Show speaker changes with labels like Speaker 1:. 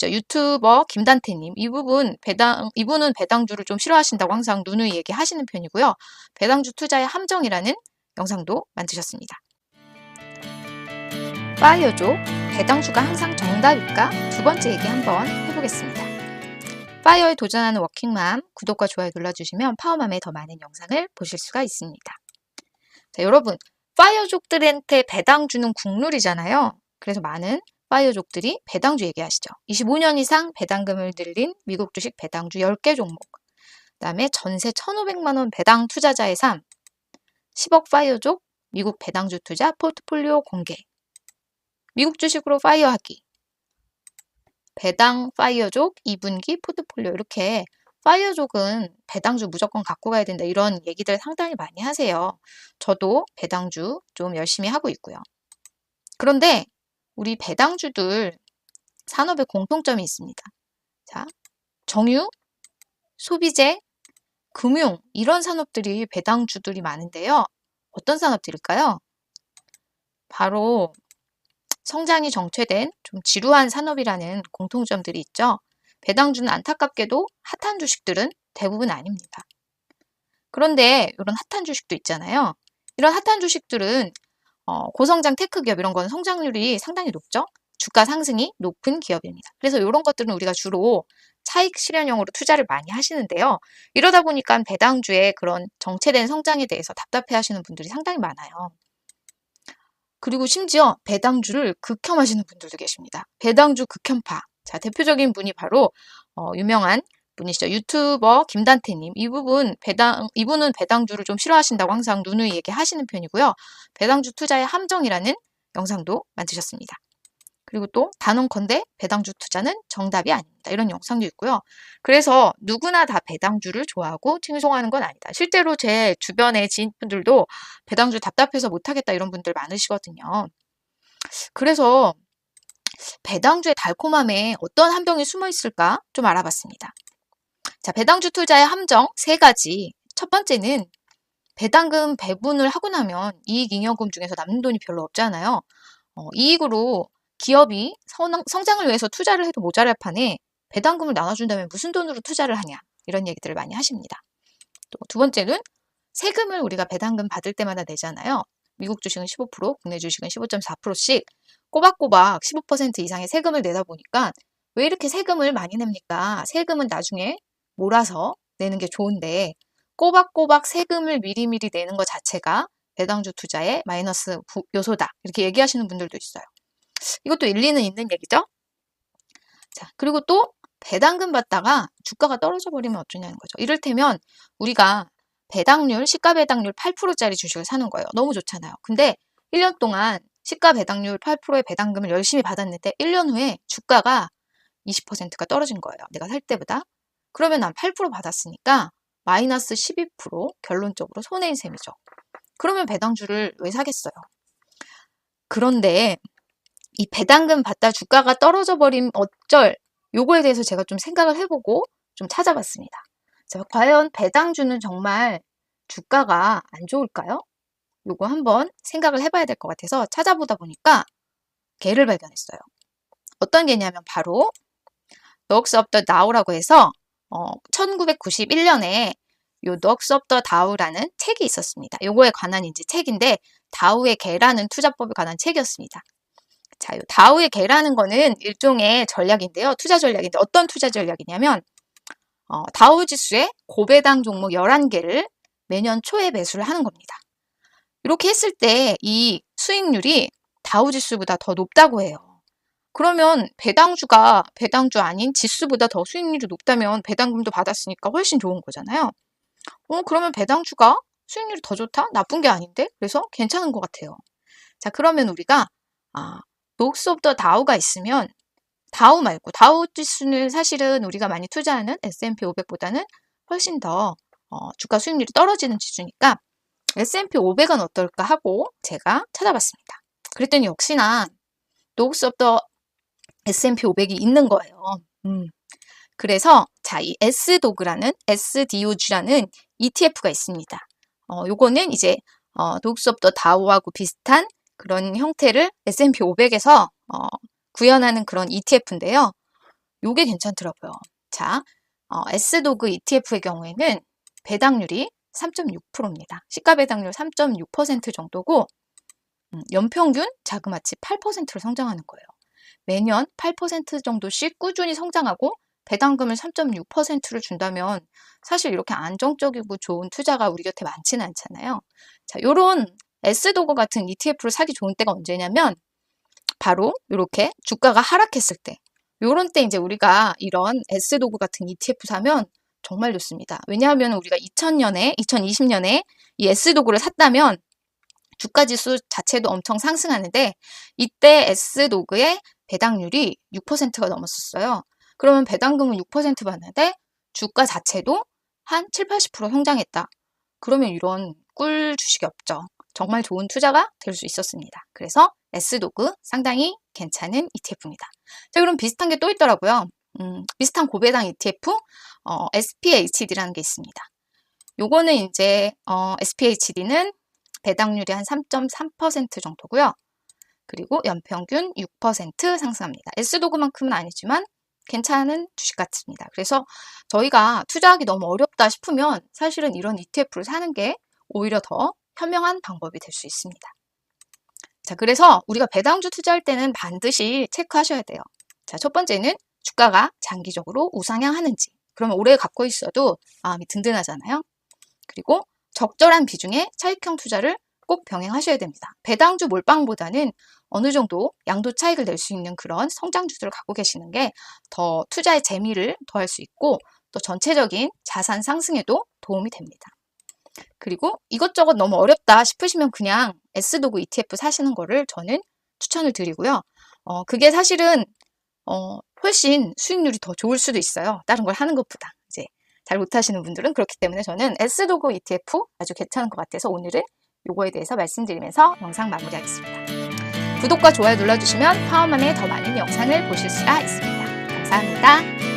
Speaker 1: 분이시죠. 유튜버 김단태님. 이 부분 배당, 이분은 배당주를 좀 싫어하신다고 항상 누누이 얘기하시는 편이고요. 배당주 투자의 함정이라는 영상도 만드셨습니다. 파이어족, 배당주가 항상 정답일까? 두 번째 얘기 한번 해보겠습니다. 파이어에 도전하는 워킹맘, 구독과 좋아요 눌러주시면 파워맘의 더 많은 영상을 보실 수가 있습니다. 자, 여러분, 파이어족들한테 배당 주는 국룰이잖아요. 그래서 많은 파이어족들이 배당주 얘기하시죠. 25년 이상 배당금을 늘린 미국 주식 배당주 10개 종목. 그다음에 전세 1,500만 원 배당 투자자의 삶. 10억 파이어족 미국 배당주 투자 포트폴리오 공개. 미국 주식으로 파이어하기. 배당 파이어족 2분기 포트폴리오 이렇게 파이어족은 배당주 무조건 갖고 가야 된다 이런 얘기들 상당히 많이 하세요. 저도 배당주 좀 열심히 하고 있고요. 그런데 우리 배당주들 산업에 공통점이 있습니다. 자, 정유, 소비재, 금융 이런 산업들이 배당주들이 많은데요. 어떤 산업들일까요? 바로 성장이 정체된 좀 지루한 산업이라는 공통점들이 있죠. 배당주는 안타깝게도 핫한 주식들은 대부분 아닙니다. 그런데 이런 핫한 주식도 있잖아요. 이런 핫한 주식들은 어, 고성장 테크 기업 이런 건 성장률이 상당히 높죠. 주가 상승이 높은 기업입니다. 그래서 이런 것들은 우리가 주로 차익 실현형으로 투자를 많이 하시는데요. 이러다 보니까 배당주의 그런 정체된 성장에 대해서 답답해 하시는 분들이 상당히 많아요. 그리고 심지어 배당주를 극혐하시는 분들도 계십니다. 배당주 극혐파. 자, 대표적인 분이 바로 어, 유명한 분이시죠. 유튜버 김단태님. 이 부분 배당 이분은 배당주를 좀 싫어하신다고 항상 누누이 얘기하시는 편이고요. 배당주 투자의 함정이라는 영상도 만드셨습니다. 그리고 또 단언컨대 배당주 투자는 정답이 아닙니다. 이런 영상도 있고요. 그래서 누구나 다 배당주를 좋아하고 칭송하는 건 아니다. 실제로 제 주변의 지인분들도 배당주 답답해서 못하겠다 이런 분들 많으시거든요. 그래서 배당주의 달콤함에 어떤 함정이 숨어 있을까 좀 알아봤습니다. 자, 배당주 투자의 함정 세 가지. 첫 번째는 배당금 배분을 하고 나면 이익 잉여금 중에서 남는 돈이 별로 없잖아요. 어, 이익으로 기업이 성 장을 위해서 투자를 해도 모자랄 판에 배당금을 나눠준다면 무슨 돈으로 투자를 하냐 이런 얘기들을 많이 하십니다. 또 두 번째는 세금을 우리가 배당금 받을 때마다 내잖아요. 미국 주식은 15%, 국내 주식은 15.4%씩 꼬박꼬박 15% 이상의 세금을 내다 보니까 왜 이렇게 세금을 많이 냅니까? 세금은 나중에 몰아서 내는 게 좋은데 꼬박꼬박 세금을 미리미리 내는 것 자체가 배당주 투자의 마이너스 요소다. 이렇게 얘기하시는 분들도 있어요. 이것도 일리는 있는 얘기죠. 자, 그리고 또 배당금 받다가 주가가 떨어져 버리면 어쩌냐는 거죠. 이를테면 우리가 배당률, 시가 배당률 8%짜리 주식을 사는 거예요. 너무 좋잖아요. 근데 1년 동안 시가 배당률 8%의 배당금을 열심히 받았는데 1년 후에 주가가 20%가 떨어진 거예요. 내가 살 때보다. 그러면 난 8% 받았으니까 마이너스 12% 결론적으로 손해인 셈이죠. 그러면 배당주를 왜 사겠어요? 그런데 이 배당금 받다 주가가 떨어져 버림 어쩔 요거에 대해서 제가 좀 생각을 해보고 좀 찾아봤습니다. 자, 과연 배당주는 정말 주가가 안 좋을까요? 요거 한번 생각을 해봐야 될 것 같아서 찾아보다 보니까 개를 발견했어요. 어떤 개냐면 바로 Dogs of the Dow라고 해서 어, 1991년에 요 the Dow라는 책이 있었습니다. 요거에 관한 이제 책인데 다우의 개라는 투자법에 관한 책이었습니다. 자, 요 다우의 개라는 거는 일종의 전략인데요. 투자 전략인데 어떤 투자 전략이냐면 어, 다우 지수의 고배당 종목 11개를 매년 초에 매수를 하는 겁니다. 이렇게 했을 때 이 수익률이 다우 지수보다 더 높다고 해요. 그러면 배당주가 배당주 아닌 지수보다 더 수익률이 높다면 배당금도 받았으니까 훨씬 좋은 거잖아요. 어, 그러면 배당주가 수익률이 더 좋다? 나쁜 게 아닌데? 그래서 괜찮은 것 같아요. 자, 그러면 우리가 아, 녹스 오브 더 다우가 있으면 다우 말고 다우 지수는 사실은 우리가 많이 투자하는 S&P 500보다는 훨씬 더 어, 주가 수익률이 떨어지는 지수니까 S&P 500은 어떨까 하고 제가 찾아봤습니다. 그랬더니 역시나 녹스 오브 더 S&P 500이 있는 거예요. 음. 그래서 자, 이 SDOG라는 SDOG라는 ETF가 있습니다. 어, 요거는 이제 어, 오브 더 다우하고 비슷한 그런 형태를 S&P 500에서 어, 구현하는 그런 ETF인데요. 요게 괜찮더라고요. 자, 어, S도그 ETF의 경우에는 배당률이 3.6%입니다. 시가 배당률 3.6% 정도고 음, 연평균 자그마치 8%로 성장하는 거예요. 매년 8% 정도씩 꾸준히 성장하고 배당금을 3.6%를 준다면 사실 이렇게 안정적이고 좋은 투자가 우리 곁에 많지는 않잖아요. 자, 요런 S도그 같은 ETF를 사기 좋은 때가 언제냐면 바로 이렇게 주가가 하락했을 때 요런 때 이제 우리가 이런 S도그 같은 ETF 사면 정말 좋습니다. 왜냐하면 우리가 2000년에 2020년에 이 S도그를 샀다면 주가 지수 자체도 엄청 상승하는데 이때 S도그의 배당률이 6%가 넘었었어요. 그러면 배당금은 6% 받는데 주가 자체도 한 7, 80% 성장했다. 그러면 이런 꿀 주식이 없죠. 정말 좋은 투자가 될 수 있었습니다. 그래서 S도그 상당히 괜찮은 ETF입니다. 자, 그럼 비슷한 게 또 있더라고요. 음, 비슷한 고배당 ETF, 어, SPHD라는 게 있습니다. 요거는 이제, 어, SPHD는 배당률이 한 3.3% 정도고요. 그리고 연평균 6% 상승합니다. S도그만큼은 아니지만 괜찮은 주식 같습니다. 그래서 저희가 투자하기 너무 어렵다 싶으면 사실은 이런 ETF를 사는 게 오히려 더 현명한 방법이 될 수 있습니다. 자, 그래서 우리가 배당주 투자할 때는 반드시 체크하셔야 돼요. 자, 첫 번째는 주가가 장기적으로 우상향하는지. 그러면 오래 갖고 있어도 마음이 든든하잖아요. 그리고 적절한 비중의 차익형 투자를 꼭 병행하셔야 됩니다. 배당주 몰빵보다는 어느 정도 양도 차익을 낼 수 있는 그런 성장주들을 갖고 계시는 게 더 투자의 재미를 더할 수 있고 또 전체적인 자산 상승에도 도움이 됩니다. 그리고 이것저것 너무 어렵다 싶으시면 그냥 S도구 ETF 사시는 거를 저는 추천을 드리고요. 어, 그게 사실은 어, 훨씬 수익률이 더 좋을 수도 있어요. 다른 걸 하는 것보다. 이제 잘 못하시는 분들은 그렇기 때문에 저는 S도구 ETF 아주 괜찮은 것 같아서 오늘은 요거에 대해서 말씀드리면서 영상 마무리하겠습니다. 구독과 좋아요 눌러주시면 파워맘의 더 많은 영상을 보실 수가 있습니다. 감사합니다.